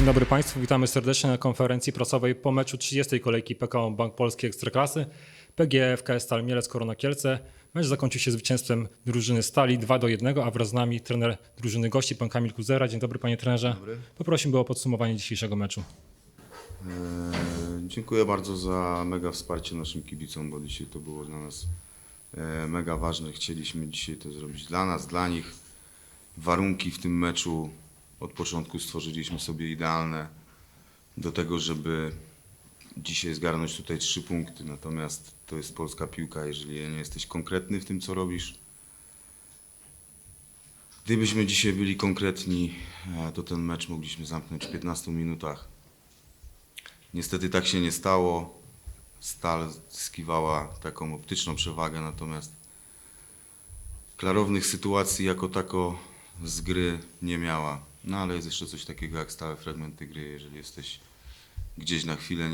Dzień dobry Państwu, witamy serdecznie na konferencji prasowej po meczu 30. kolejki PKO Bank Polski Ekstraklasy. PGF KS Stal Mielec Korona Kielce. Mecz zakończył się zwycięstwem drużyny Stali 2 do 1, a wraz z nami trener drużyny gości pan Kamil Kuzera. Dzień dobry panie trenerze. Poprosiłbym o podsumowanie dzisiejszego meczu. E, Dziękuję bardzo za mega wsparcie naszym kibicom, bo dzisiaj to było dla nas e, mega ważne. Chcieliśmy dzisiaj to zrobić dla nas, dla nich. Warunki w tym meczu od początku stworzyliśmy sobie idealne do tego, żeby dzisiaj zgarnąć tutaj trzy punkty. Natomiast to jest polska piłka, jeżeli nie jesteś konkretny w tym, co robisz. Gdybyśmy dzisiaj byli konkretni, e, to ten mecz mogliśmy zamknąć w 15 minutach. Niestety tak się nie stało. Stal zyskiwała taką optyczną przewagę, natomiast klarownych sytuacji jako tako z gry nie miała. No ale jest jeszcze coś takiego jak stałe fragmenty gry. Jeżeli jesteś gdzieś na chwilę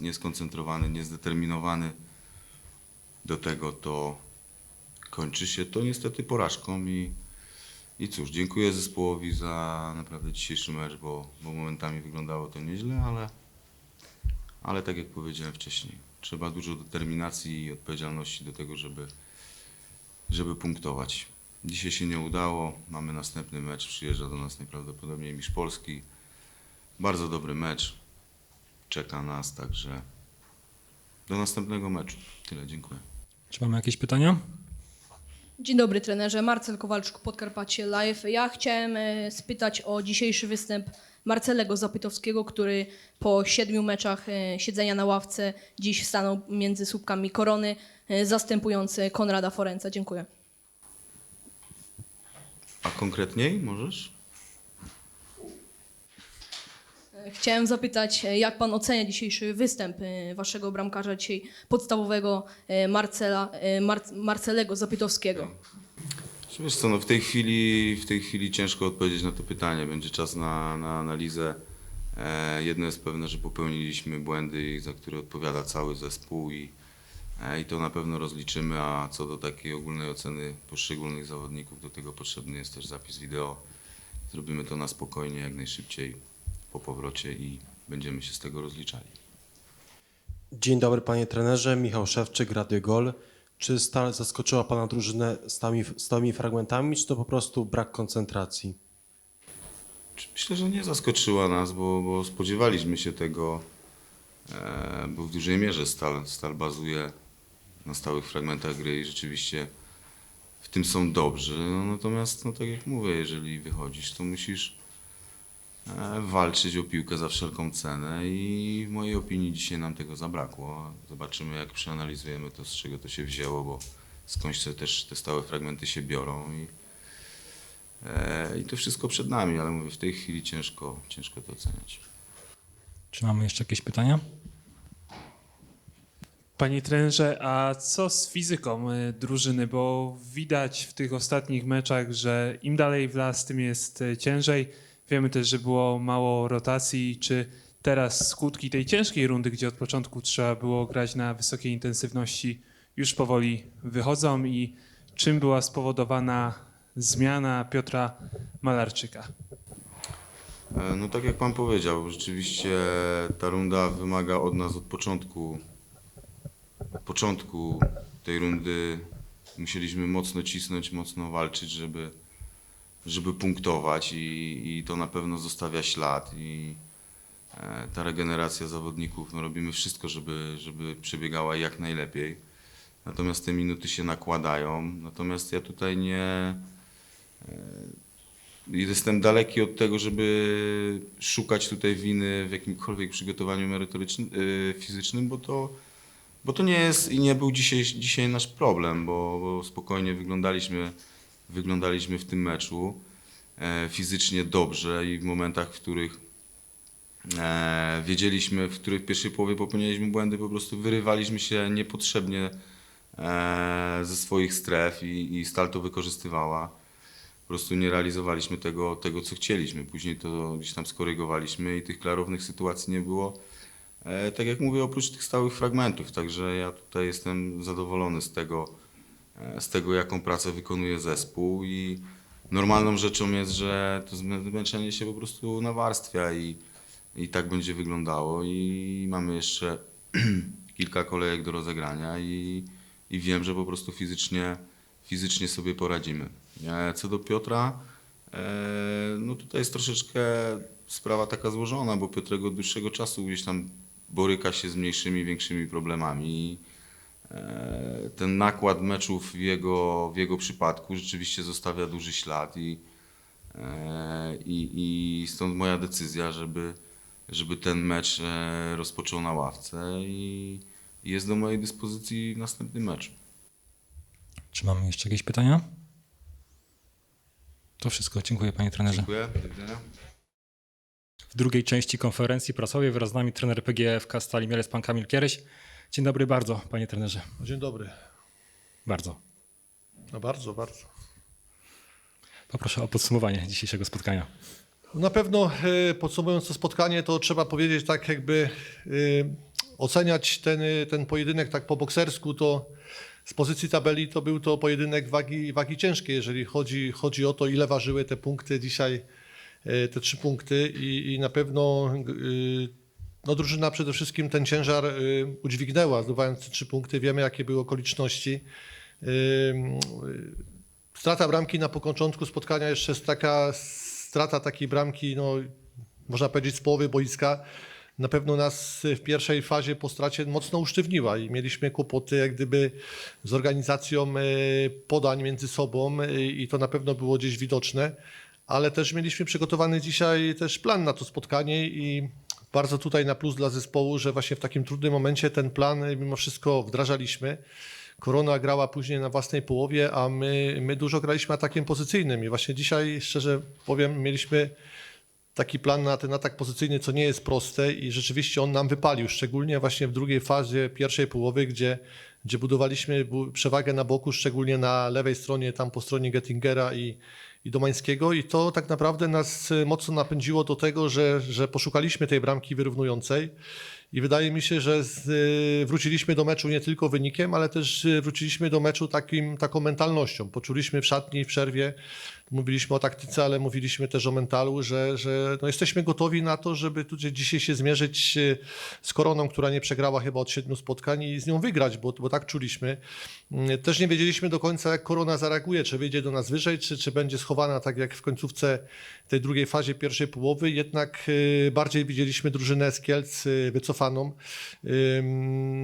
nieskoncentrowany, niezdeterminowany do tego, to kończy się to niestety porażką i, i cóż, dziękuję zespołowi za naprawdę dzisiejszy mecz, bo, bo momentami wyglądało to nieźle, ale ale tak jak powiedziałem wcześniej, trzeba dużo determinacji i odpowiedzialności do tego, żeby, żeby punktować. Dzisiaj się nie udało, mamy następny mecz, przyjeżdża do nas najprawdopodobniej Mistrz Polski. Bardzo dobry mecz czeka nas, także do następnego meczu. Tyle, dziękuję. Czy mamy jakieś pytania? Dzień dobry trenerze, Marcel Kowalczuk, Podkarpacie Live. Ja chciałem e, spytać o dzisiejszy występ Marcelego Zapytowskiego, który po siedmiu meczach e, siedzenia na ławce dziś stanął między słupkami korony, e, zastępujący Konrada Forenca. Dziękuję. A konkretniej możesz? Chciałem zapytać, jak pan ocenia dzisiejszy występ e, waszego bramkarza dzisiaj podstawowego e, Marcela, e, Mar- Marcelego Zapytowskiego? Wiesz co, no w tej chwili, w tej chwili ciężko odpowiedzieć na to pytanie. Będzie czas na, na analizę. Jedno jest pewne, że popełniliśmy błędy, za które odpowiada cały zespół i, i to na pewno rozliczymy, a co do takiej ogólnej oceny poszczególnych zawodników, do tego potrzebny jest też zapis wideo. Zrobimy to na spokojnie, jak najszybciej po powrocie i będziemy się z tego rozliczali. Dzień dobry panie trenerze, Michał Szewczyk, Radio Gol. Czy Stal zaskoczyła pana drużynę stałymi, stałymi fragmentami, czy to po prostu brak koncentracji? Myślę, że nie zaskoczyła nas, bo, bo spodziewaliśmy się tego, e, bo w dużej mierze Stal, Stal bazuje na stałych fragmentach gry i rzeczywiście w tym są dobrzy. No, natomiast, no, tak jak mówię, jeżeli wychodzisz, to musisz e, walczyć o piłkę za wszelką cenę i w mojej opinii dzisiaj nam tego zabrakło. Zobaczymy, jak przeanalizujemy to, z czego to się wzięło, bo skądś te też te stałe fragmenty się biorą i E, I to wszystko przed nami, ale mówię, w tej chwili ciężko, ciężko to oceniać. Czy mamy jeszcze jakieś pytania? Panie trenerze, a co z fizyką y, drużyny? Bo widać w tych ostatnich meczach, że im dalej w las, tym jest y, ciężej. Wiemy też, że było mało rotacji. Czy teraz skutki tej ciężkiej rundy, gdzie od początku trzeba było grać na wysokiej intensywności, już powoli wychodzą i czym była spowodowana zmiana Piotra Malarczyka? E, No tak jak Pan powiedział, rzeczywiście ta runda wymaga od nas od początku, początku tej rundy musieliśmy mocno cisnąć, mocno walczyć, żeby, żeby punktować i, i to na pewno zostawia ślad i e, ta regeneracja zawodników, no robimy wszystko, żeby, żeby przebiegała jak najlepiej. Natomiast te minuty się nakładają. Natomiast ja tutaj nie, Jestem daleki od tego, żeby szukać tutaj winy w jakimkolwiek przygotowaniu merytorycznym, y, fizycznym, bo to, bo to nie jest i nie był dzisiaj, dzisiaj nasz problem, bo, bo spokojnie wyglądaliśmy, wyglądaliśmy w tym meczu e, fizycznie dobrze i w momentach, w których e, wiedzieliśmy, w których w pierwszej połowie popełniliśmy błędy, po prostu wyrywaliśmy się niepotrzebnie e, ze swoich stref i, i Stal to wykorzystywała po prostu nie realizowaliśmy tego, tego, co chcieliśmy. Później to gdzieś tam skorygowaliśmy i tych klarownych sytuacji nie było. E, tak jak mówię, oprócz tych stałych fragmentów, także ja tutaj jestem zadowolony z tego, e, z tego jaką pracę wykonuje zespół i normalną rzeczą jest, że to zmęczenie się po prostu nawarstwia i, i tak będzie wyglądało i mamy jeszcze kilka kolejek do rozegrania i, i wiem, że po prostu fizycznie, fizycznie sobie poradzimy. E, Co do Piotra, no tutaj jest troszeczkę sprawa taka złożona, bo Piotrek od dłuższego czasu gdzieś tam boryka się z mniejszymi, większymi problemami. E, Ten nakład meczów w jego, w jego przypadku rzeczywiście zostawia duży ślad i, e, i, i stąd moja decyzja, żeby, żeby ten mecz e, rozpoczął na ławce i i jest do mojej dyspozycji w następnym meczu. Czy mamy jeszcze jakieś pytania? To wszystko. Dziękuję panie trenerze. Dziękuję. Do widzenia. W drugiej części konferencji prasowej wraz z nami trener PGFK Stali Mielec, pan Kamil Kieryś. Dzień dobry bardzo, panie trenerze. Dzień dobry. Bardzo. No bardzo, bardzo. Poproszę o podsumowanie dzisiejszego spotkania. Na pewno e, podsumowując to spotkanie, to trzeba powiedzieć tak jakby e, oceniać ten, e, ten pojedynek tak po boksersku, to z pozycji tabeli to był to pojedynek wagi, wagi ciężkiej, jeżeli chodzi, chodzi o to, ile ważyły te punkty dzisiaj, te trzy punkty i, i na pewno e, no, drużyna przede wszystkim ten ciężar e, udźwignęła, zdobywając te trzy punkty. Wiemy, jakie były okoliczności. E, Strata bramki na początku spotkania jeszcze jest taka strata takiej bramki, no, można powiedzieć z połowy boiska. Na pewno nas w pierwszej fazie po stracie mocno usztywniła i mieliśmy kłopoty jak gdyby z organizacją e, podań między sobą e, i to na pewno było gdzieś widoczne, ale też mieliśmy przygotowany dzisiaj też plan na to spotkanie i bardzo tutaj na plus dla zespołu, że właśnie w takim trudnym momencie ten plan e, mimo wszystko wdrażaliśmy. Korona grała później na własnej połowie, a my, my dużo graliśmy atakiem pozycyjnym. I właśnie dzisiaj, szczerze powiem, mieliśmy taki plan na ten atak pozycyjny, co nie jest proste i rzeczywiście on nam wypalił, szczególnie właśnie w drugiej fazie pierwszej połowy, gdzie, gdzie budowaliśmy bu- przewagę na boku, szczególnie na lewej stronie, tam po stronie Gettingera i, i Domańskiego i to tak naprawdę nas mocno napędziło do tego, że, że poszukaliśmy tej bramki wyrównującej i wydaje mi się, że z, y, wróciliśmy do meczu nie tylko wynikiem, ale też y, wróciliśmy do meczu takim, taką mentalnością. Poczuliśmy w szatni, w przerwie, mówiliśmy o taktyce, ale mówiliśmy też o mentalu, że, że no jesteśmy gotowi na to, żeby tutaj dzisiaj się zmierzyć y, z Koroną, która nie przegrała chyba od siedmiu spotkań i z nią wygrać, bo, bo tak czuliśmy. Mm, Też nie wiedzieliśmy do końca, jak Korona zareaguje, czy wyjdzie do nas wyżej, czy, czy będzie schowana tak jak w końcówce tej drugiej fazie pierwszej połowy. Jednak bardziej widzieliśmy drużynę z Kielc y, wycofaną.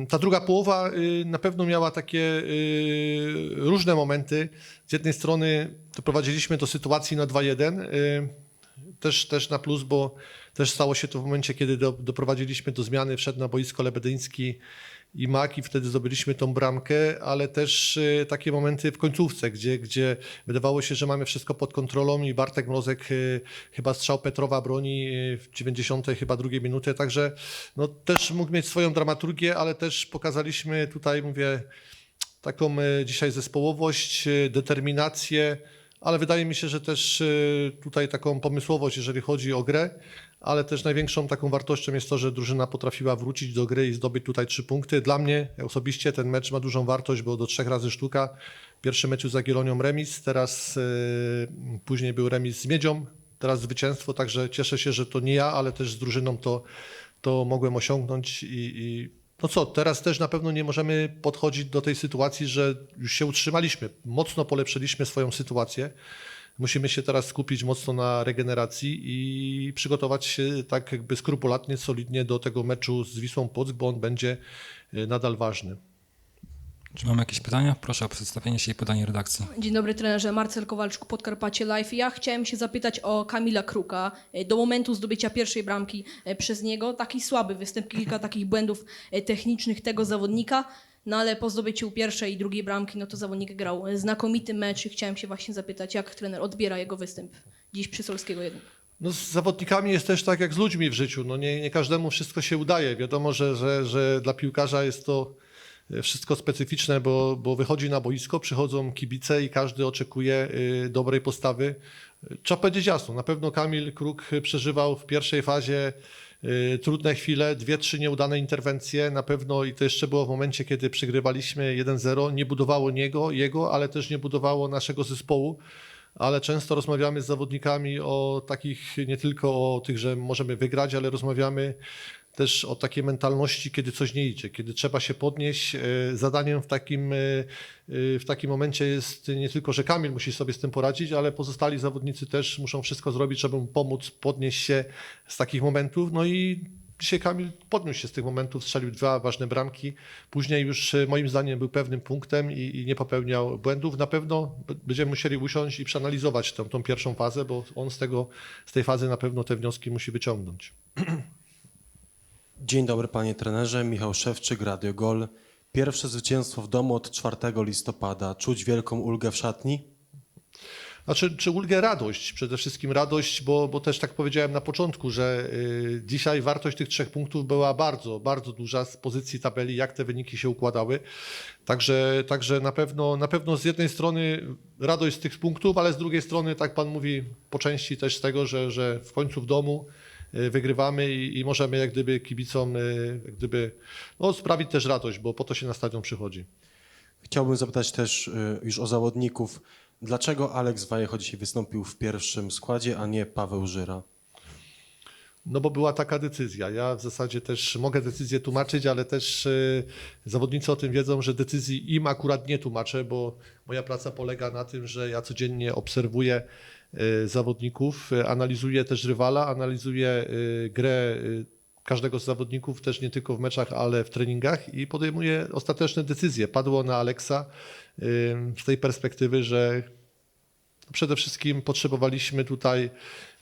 Ta druga połowa y, na pewno miała takie y, różne momenty. Z jednej strony doprowadziliśmy do sytuacji na 2-1, y, też, też na plus, bo też stało się to w momencie, kiedy do, doprowadziliśmy do zmiany, wszedł na boisko Lebedyński i Mak i wtedy zdobyliśmy tą bramkę, ale też y, takie momenty w końcówce, gdzie, gdzie wydawało się, że mamy wszystko pod kontrolą i Bartek Mrozek y, chyba strzał Petrowa broni y, w 90 chyba drugiej minuty, także no, też mógł mieć swoją dramaturgię, ale też pokazaliśmy tutaj, mówię, taką dzisiaj zespołowość, determinację, ale wydaje mi się, że też tutaj taką pomysłowość, jeżeli chodzi o grę, ale też największą taką wartością jest to, że drużyna potrafiła wrócić do gry i zdobyć tutaj trzy punkty. Dla mnie osobiście ten mecz ma dużą wartość, bo do trzech razy sztuka. Pierwszy meczu z Jagiellonią remis, teraz e, później był remis z Miedzią, teraz zwycięstwo, także cieszę się, że to nie ja, ale też z drużyną to, to mogłem osiągnąć i, i no co, teraz też na pewno nie możemy podchodzić do tej sytuacji, że już się utrzymaliśmy. Mocno polepszyliśmy swoją sytuację. Musimy się teraz skupić mocno na regeneracji i przygotować się tak jakby skrupulatnie, solidnie do tego meczu z Wisłą Płock, bo on będzie y, nadal ważny. Czy mamy jakieś pytania? Proszę o przedstawienie się i podanie redakcji. Dzień dobry trenerze, Marcel Kowalczuk, Podkarpacie Live. Ja chciałem się zapytać o Kamila Kruka. E, Do momentu zdobycia pierwszej bramki e, przez niego, taki słaby występ, kilka takich błędów e, technicznych tego zawodnika, no ale po zdobyciu pierwszej i drugiej bramki, no to zawodnik grał e, znakomity mecz i chciałem się właśnie zapytać, jak trener odbiera jego występ dziś przy Solskiego 1. No z zawodnikami jest też tak jak z ludźmi w życiu. No nie, nie każdemu wszystko się udaje. Wiadomo, że, że, że dla piłkarza jest to e, wszystko specyficzne, bo, bo wychodzi na boisko, przychodzą kibice i każdy oczekuje y, dobrej postawy. Trzeba powiedzieć jasno, na pewno Kamil Kruk przeżywał w pierwszej fazie trudne chwile, dwie, trzy nieudane interwencje, na pewno i to jeszcze było w momencie, kiedy przegrywaliśmy 1-0, nie budowało niego, jego, ale też nie budowało naszego zespołu. Ale często rozmawiamy z zawodnikami o takich, nie tylko o tych, że możemy wygrać, ale rozmawiamy też o takiej mentalności, kiedy coś nie idzie, kiedy trzeba się podnieść. E, Zadaniem w takim, e, e, w takim momencie jest nie tylko, że Kamil musi sobie z tym poradzić, ale pozostali zawodnicy też muszą wszystko zrobić, żeby mu pomóc podnieść się z takich momentów. No i dzisiaj Kamil podniósł się z tych momentów, strzelił dwa ważne bramki. Później już moim zdaniem był pewnym punktem i, i nie popełniał błędów. Na pewno będziemy musieli usiąść i przeanalizować tą, tą pierwszą fazę, bo on z, tego, z tej fazy na pewno te wnioski musi wyciągnąć. Dzień dobry panie trenerze, Michał Szewczyk, Radio Gol. Pierwsze zwycięstwo w domu od 4 listopada. Czuć wielką ulgę w szatni? Znaczy, czy ulgę radość, przede wszystkim radość, bo, bo też tak powiedziałem na początku, że y, dzisiaj wartość tych trzech punktów była bardzo, bardzo duża z pozycji tabeli, jak te wyniki się układały. Także, także na, pewno, na pewno z jednej strony radość z tych punktów, ale z drugiej strony, tak pan mówi, po części też z tego, że, że w końcu w domu wygrywamy i, i możemy jak gdyby kibicom y, jak gdyby, no, sprawić też radość, bo po to się na stadion przychodzi. Chciałbym zapytać też y, już o zawodników. Dlaczego Aleks Wajecho dzisiaj wystąpił w pierwszym składzie, a nie Paweł Żyra? No bo była taka decyzja. Ja w zasadzie też mogę decyzję tłumaczyć, ale też y, zawodnicy o tym wiedzą, że decyzji im akurat nie tłumaczę, bo moja praca polega na tym, że ja codziennie obserwuję y, zawodników, y, analizuję też rywala, analizuję y, grę y, każdego z zawodników, też nie tylko w meczach, ale w treningach i podejmuję ostateczne decyzje. Padło na Aleksa y, z tej perspektywy, że Przede wszystkim potrzebowaliśmy tutaj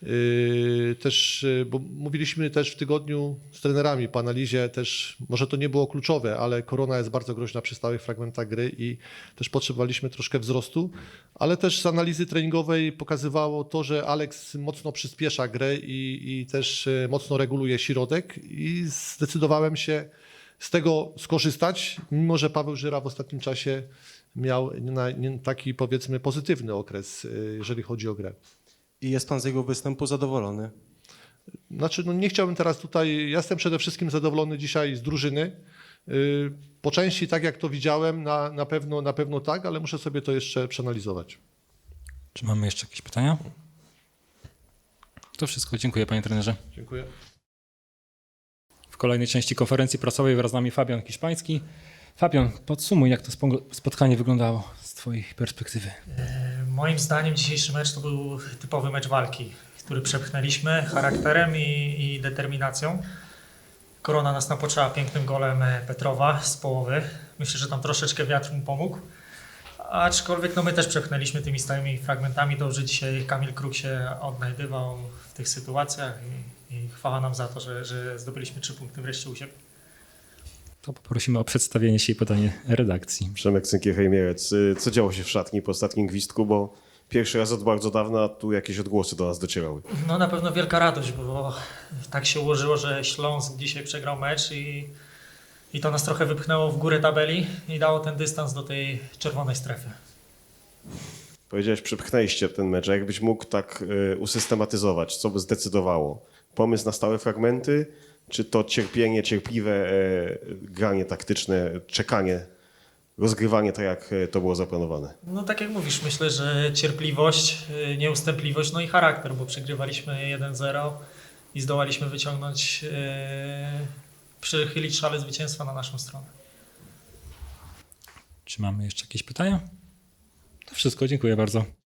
yy, też, yy, bo mówiliśmy też w tygodniu z trenerami po analizie, też może to nie było kluczowe, ale korona jest bardzo groźna przy stałych fragmentach gry i też potrzebowaliśmy troszkę wzrostu, ale też z analizy treningowej pokazywało to, że Alex mocno przyspiesza grę i, i też yy, mocno reguluje środek i zdecydowałem się z tego skorzystać, mimo że Paweł Żyra w ostatnim czasie miał na- nie- taki powiedzmy pozytywny okres, y, jeżeli chodzi o grę. I jest pan z jego występu zadowolony? Znaczy, no nie chciałbym teraz tutaj, ja jestem przede wszystkim zadowolony dzisiaj z drużyny. Y, Po części tak jak to widziałem, na, na, pewno, na pewno tak, ale muszę sobie to jeszcze przeanalizować. Czy mamy jeszcze jakieś pytania? To wszystko. Dziękuję panie trenerze. Dziękuję. W kolejnej części konferencji prasowej wraz z nami Fabian Hiszpański. Fabian, podsumuj, jak to spo- spotkanie wyglądało z twojej perspektywy. E, Moim zdaniem dzisiejszy mecz to był typowy mecz walki, który przepchnęliśmy charakterem i, i determinacją. Korona nas napoczęła pięknym golem e, Petrowa z połowy. Myślę, że tam troszeczkę wiatr mu pomógł. Aczkolwiek no my też przepchnęliśmy tymi stałymi fragmentami. Dobrze dzisiaj Kamil Kruk się odnajdywał w tych sytuacjach i, i chwała nam za to, że, że zdobyliśmy trzy punkty wreszcie u siebie. To poprosimy o przedstawienie się i podanie redakcji. Przemek Cynkier-Hejmierec. Y, Co działo się w szatni po ostatnim gwizdku, bo pierwszy raz od bardzo dawna tu jakieś odgłosy do nas docierały. No na pewno wielka radość, bo tak się ułożyło, że Śląsk dzisiaj przegrał mecz i, i to nas trochę wypchnęło w górę tabeli i dało ten dystans do tej czerwonej strefy. Powiedziałeś, przepchnęliście ten mecz. A jakbyś mógł tak y, usystematyzować, co by zdecydowało? Pomysł na stałe fragmenty, czy to cierpienie, cierpliwe e, granie taktyczne, czekanie, rozgrywanie tak, jak e, to było zaplanowane? No tak jak mówisz, myślę, że cierpliwość, y, nieustępliwość, no i charakter, bo przegrywaliśmy 1-0 i zdołaliśmy wyciągnąć, przychylić szale zwycięstwa na naszą stronę. Czy mamy jeszcze jakieś pytania? To wszystko. Dziękuję bardzo.